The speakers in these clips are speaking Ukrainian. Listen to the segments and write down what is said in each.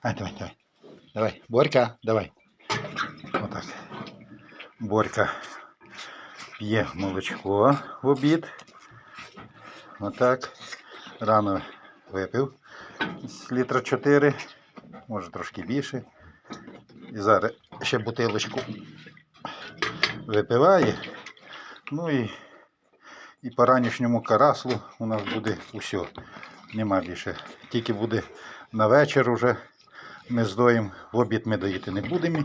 Ай, давай, давай. Давай, Борька, давай. Отак. Борька п'є молочко в обід. Отак. Рано випив з літра 4, може трошки більше. І зараз ще бутилочку випиває. Ну і, і по ранішньому караслу у нас буде усе. Нема більше. Тільки буде на вечір уже ми здоїмо. В обід ми доїти не будемо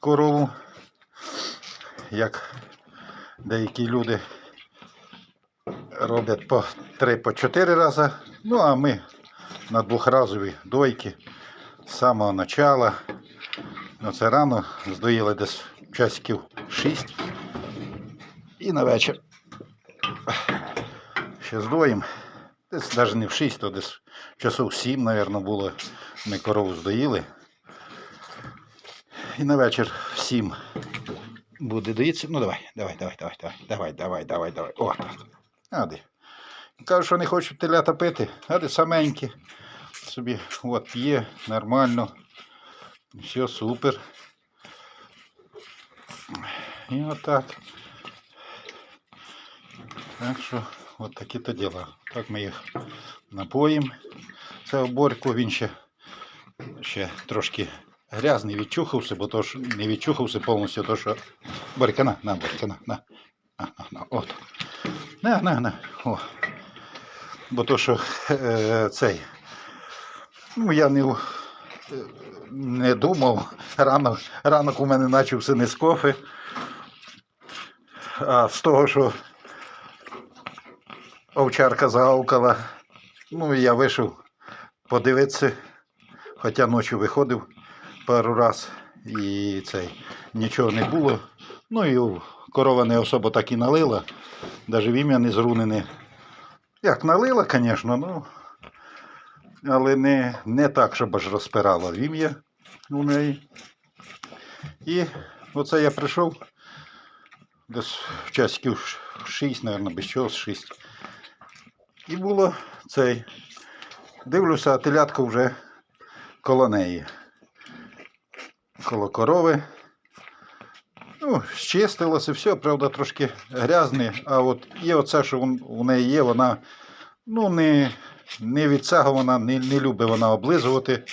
корову. Як деякі люди роблять по 3-4 рази. Ну а ми на двохразові дойки з самого начала. Ну, це рано здоїли десь часиків 6. І на вечір ще здоїм. Десь навіть не в 6, то десь часов 7, мабуть, було. Ми корову здоїли. І на вечір в 7 буде доїтися. Ну давай, давай, давай, давай, давай, давай, давай, давай, давай. О, так. Ади. Кажуть, що не хочуть телята пити, ади саменькі. Собі от п'є, нормально. Все супер. І отак. Так що от такі то діла. Так ми їх напоїмо. Це оборку він ще, ще трошки грязний відчухався, бо то ж не відчухався повністю, то що. Борька, на, на, Борька, на, на. На, на, на, от. На, на, на. О. Бо то, що е, цей. Ну, я не, е, не думав. Ранок, ранок у мене почався не з кофе, а з того, що овчарка загавкала. Ну, я вийшов подивитися, хоча ночі виходив пару раз і цей нічого не було. Ну і корова не особо так і налила, навіть вім'я не зрунене. Як налила, звісно, ну, але не, не так, щоб аж розпирала вім'я у неї. І оце я прийшов десь в часиків 6, мабуть, без чого 6. І було цей. Дивлюся, телятка вже коло неї. Коло корови. Ну, щистилося, все, правда, трошки грязне, а от є оце, що у- неї є, вона ну, не, не від цього вона не, не любить вона облизувати.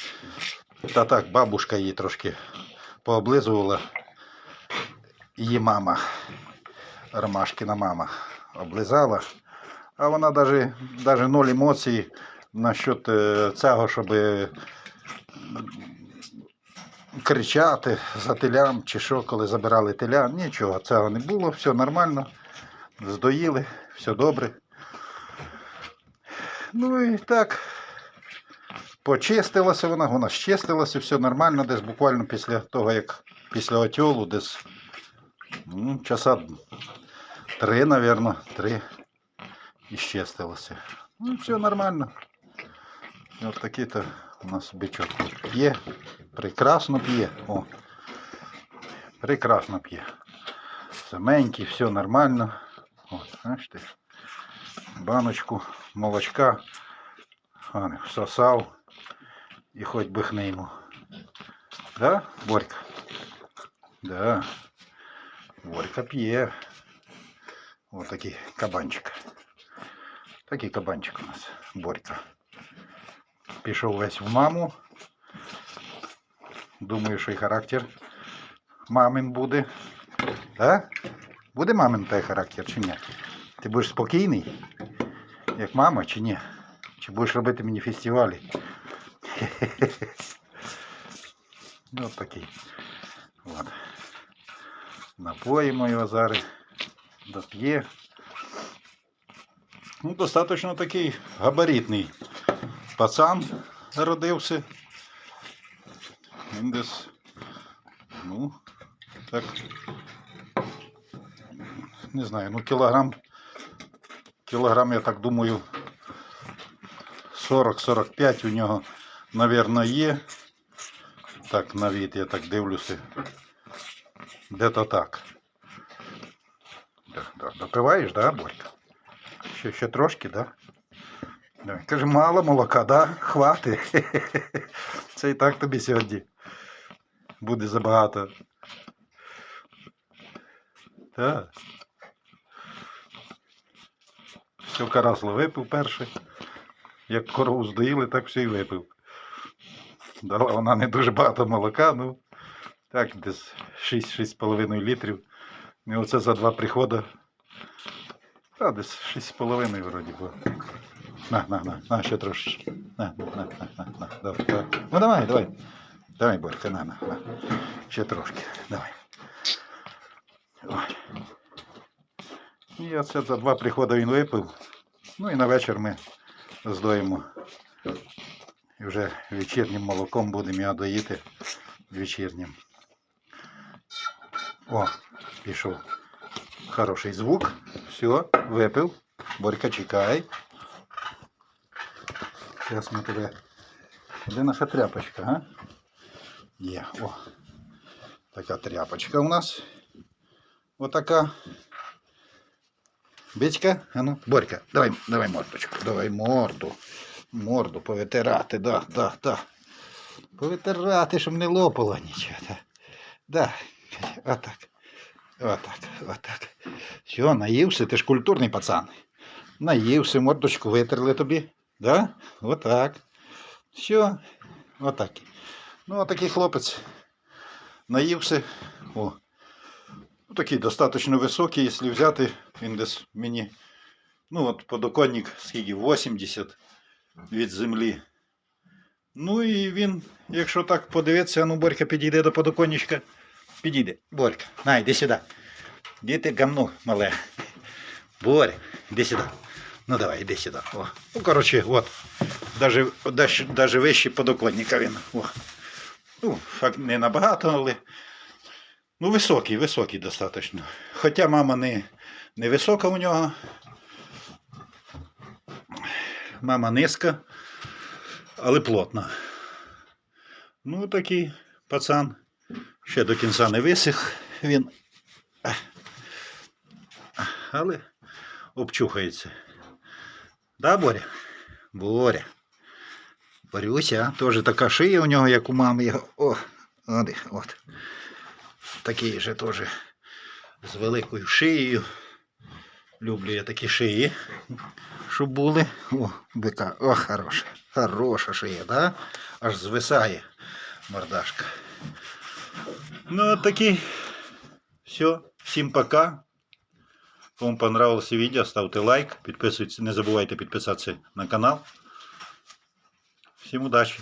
Та так, бабушка її трошки пооблизувала. Її мама, Ромашкина мама, облизала. А вона навіть, навіть ноль емоцій насчет е, цього, щоб кричати за телям чи що, коли забирали теля. Нічого, цього не було, все нормально. Здоїли, все добре. Ну і так. Почистилася вона, вона щистилася, все нормально, десь буквально після того, як після отьолу, десь ну, часа три, мабуть, три і. Ну, все нормально. І От такий-то у нас бичок п'є. Прекрасно п'є. О. Прекрасно п'є. Саменький, все нормально. От, бачите. Баночку молочка. А, не, всосав. І хоч би йому. Да, Борька? Да. Борька п'є. Ось такий кабанчик. Такий кабанчик у нас, Борька. Пішов весь в маму. Думаю, що і характер мамин буде. Так? Буде мамин той характер чи ні? Ти будеш спокійний, як мама, чи ні? Чи будеш робити мені фестивалі? Ну, такий. От. Напоїмо його зараз. Доп'є. Ну, достаточно такий габаритний пацан родився. Він десь, ну, так, не знаю, ну кілограм, кілограм, я так думаю, 40-45 у нього, мабуть, є. Так, на від, я так дивлюся. Де-то так. Допиваєш, да, Борька? Ще, ще трошки, да? Каже, мало молока, да? Хвати. Це і так тобі сьогодні буде забагато. Так. Все карасло випив перше. Як корову здоїли, так все і випив. Дала вона не дуже багато молока, ну так, десь 6-6,5 літрів. І оце за два приходи. Та, десь 6,5 вроді було. На, на, на, на, ще трошечки. На, на, на, на, на. Давай, давай. Ну давай, давай. Давай, Борька, на, на, на. Ще трошки. Давай. Ой. І оце за два приходи він випив. Ну і на вечір ми здоїмо. І вже вечірнім молоком будемо його доїти вечірнім. О, пішов. Хороший звук. Все, випив. Борька, чекай. Зараз ми тебе. Де наша тряпочка, а? Є. О. Така тряпочка у нас. Отака. Бичка, а ну, Борька, давай, давай мордочку, давай морду. Морду повитирати, да, да, да. Повитирати, щоб не лопало нічого. Да. Да. Отак. Отак, отак. Все, наївся, ти ж культурний пацан. Наївся, мордочку витерли тобі. Да? Отак. Все. Отак. Ну, отакий хлопець. Наївся. О. Ну, такий достатньо високий, якщо взяти, він десь мені. Ну, от подоконник, скільки 80 від землі. Ну і він, якщо так подивитися, ну Борька підійде до подоконничка. Підійде. Борька, на, йди сюди. Де ти гамно мале? Боря, іди сюди. Ну давай, іди сюди. О. Ну, коротше, от. Даже, даже, даже вище подоконника він. О. Ну, факт не набагато, але. Ну, високий, високий достатньо. Хоча мама не, не висока у нього. Мама низька, але плотна. Ну, такий пацан. Ще до кінця не висих він. Але обчухається. Да, Боря? Боря. Борюся, теж така шия у нього, як у мами його. О, от, от. Такий же теж з великою шиєю. Люблю я такі шиї, щоб були. О, бика. О, хороша. Хороша шия, да? Аж звисає мордашка. Ну, от такий. Все. Всім пока. Кому понравилось видео, ставте лайк, підписуйтесь, не забувайте підписатися на канал. Всім удачі!